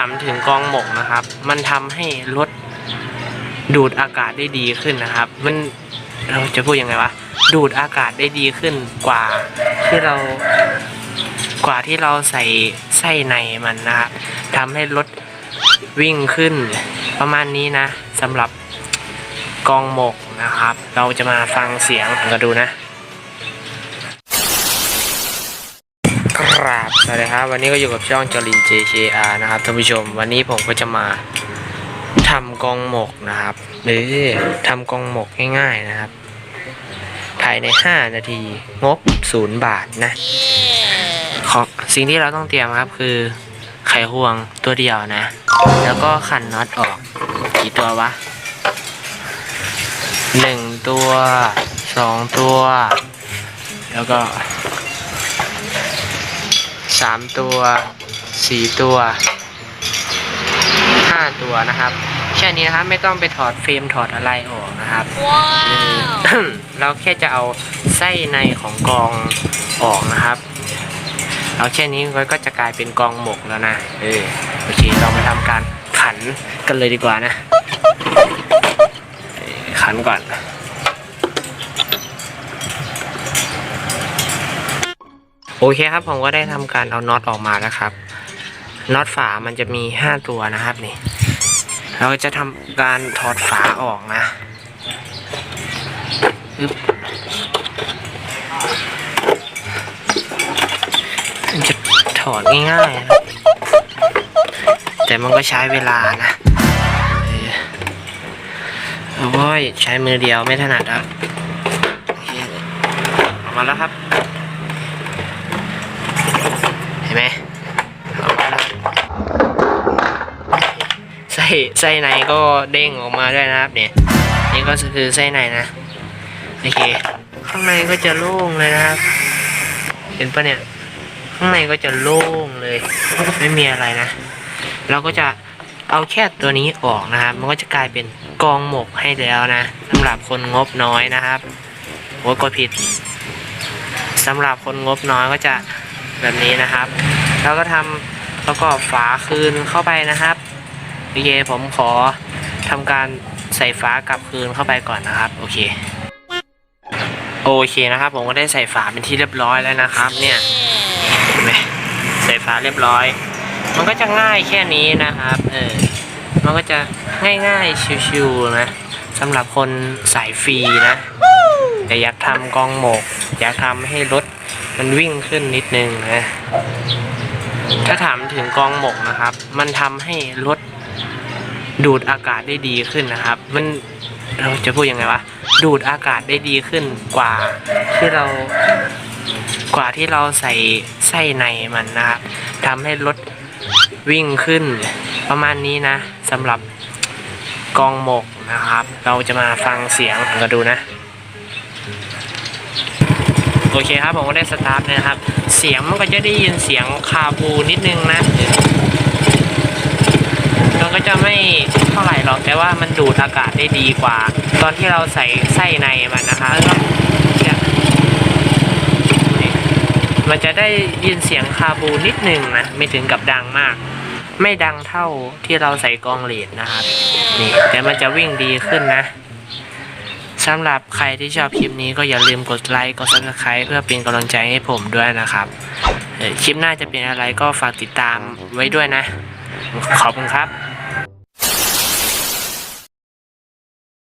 ามถึงกองหมกนะครับ มันทำให้รถดูดอากาศได้ดีขึ้นนะครับ มันเราจะพูดยังไงวะดูดอากาศได้ดีขึ้นกว่าที่เรากว่าที่เราใส่ไส้ในมันนะครับทำให้รถวิ่งขึ้น ประมาณนี้นะสำหรับกองหมกนะครับ เราจะมาฟังเสียงกันดูนะ วัสดีครับ วันนี้ก็อยู่กับช่องจอริน JKR นะครับท่านผู้ชม วันนี้ผมก็จะมาทำกองหมกนะครับ หรือทำกองหมกง่ายๆนะครับ ภายใน 5 นาทีงบ0บาทนะของสิ่งที่เราต้องเตรียมครับคือไขควงตัวเดียวนะ แล้วก็ขันน็อตออก กี่ตัววะหนึ่งตัวสองตัว แล้วก็ สามตัวสี่ตัวห้าตัวนะครับแค่นี้นะครับไม่ต้องไปถอดเฟรมถอดอะไรออกนะครับนี่เราแค่จะเอาไส้ในของกองออกนะครับเราแค่นี้มันก็จะกลายเป็นกองหมกแล้วนะเออโอเคเรามาทำการขันกันเลยดีกว่านะเอ่อขันก่อน โอเคครับผมก็ได้ทำการเอาน็อตออกมาแล้วครับน็อตฝามันจะมี5ตัวนะครับนี่ เราจะทำการถอดฝาออกนะอึ๊บมันจะถอดง่ายๆนะแต่มันก็ใช้เวลานะโอ้ยใช้มือเดียวไม่ถนัดครับโอออกมาแล้วครับ ห็นไหมออกมาแล้วไส้ไส้ในก็เด้งออกมาด้วยนะครับเนี่ย นี่ก็คือไส้ในนะโอเคข้างในก็จะโล่งเลยนะครับ เห็นปะเนี่ย ข้างในก็จะโล่งเลย ไม่มีอะไรนะ เราก็จะเอาแค่ตัวนี้ออกนะครับ มันก็จะกลายเป็นกองหมกให้แล้วนะสำหรับคนงบน้อยนะครับโอ้ยกดผิดสำหรับคนงบน้อยก็จะ แบบนี้นะครับ แล้วก็ทำแล้วก็ฝาคืนเข้าไปนะครับโอเคผมขอทำการใส่ฝากลับคืนเข้าไปก่อนนะครับ โอเค โอเคนะครับ ผมก็ได้ใส่ฝาเป็นที่เรียบร้อยแล้วนะครับ เนี่ยเห็นไหมใส่ฝาเรียบร้อย มันก็จะง่ายแค่นี้นะครับ เออมันก็จะง่ายๆชิวๆนะสำหรับคนสายฟรีนะแต่อยากทำกองหมก อยากทำให้รถ มันวิ่งขึ้นนิดนึงนะ ถ้าถามถึงกองหมกนะครับ มันทำให้รถดูดอากาศได้ดีขึ้นนะครับ มันเราจะพูดยังไงวะ ดูดอากาศได้ดีขึ้นกว่าที่เรากว่าที่เราใส่ไส้ในมันนะครับทำให้รถวิ่งขึ้น ประมาณนี้นะสำหรับกองหมกนะครับ เราจะมาฟังเสียงกันดูนะ โอเคครับผมก็ได้สตาร์ทเลยนะครับ เสียงมันก็จะได้ยินเสียงคาบูนิดนึงนะมันก็จะไม่เท่าไหร่หรอกแต่ว่ามันดูดอากาศได้ดีกว่า ตอนที่เราใส่ไส้ในมันนะคะแล้วก็มันจะได้ยินเสียงคาบูนิดนึงนะไม่ถึงกับดังมาก ไม่ดังเท่าที่เราใส่กองเลดนะครับนี่แต่มันจะวิ่งดีขึ้นนะ สำหรับใครที่ชอบคลิปนี้ก็อย่าลืมกดไลค์กด subscribe เพื่อเป็นกำลังใจให้ผมด้วยนะครับคลิปหน้าจะเป็นอะไรก็ฝากติดตามไว้ด้วยนะ ขอบคุณครับ